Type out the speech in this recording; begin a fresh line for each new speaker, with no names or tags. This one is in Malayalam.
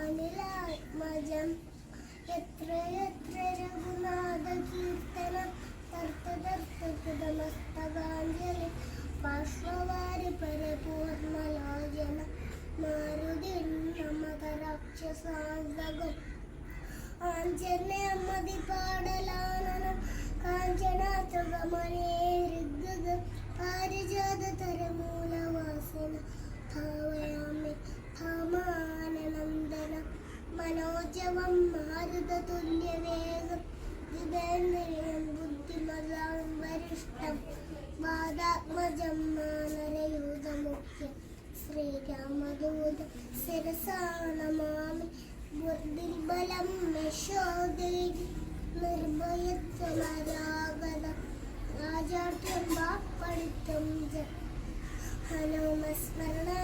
അനിലാത്മജം എത്ര എത്ര ആഞ്ജനയമതി പാടലാനനം ഋഗ്ഗ പാരിജാത മനോജവം മാരുതതുല്യവേഗം ജിതേന്ദ്രിയം ബുദ്ധിമതാം വരിഷ്ടം വാദാത്മജം ശ്രീരാമദൂത ശിരസാണമാമി ബുദ്ധിബലം യശോദേവി നിർഭയത്വമരാഗത രാജാഠ്യം വാക്പടിത്വം ജ ഹനുമസ്മരണാത്മവേ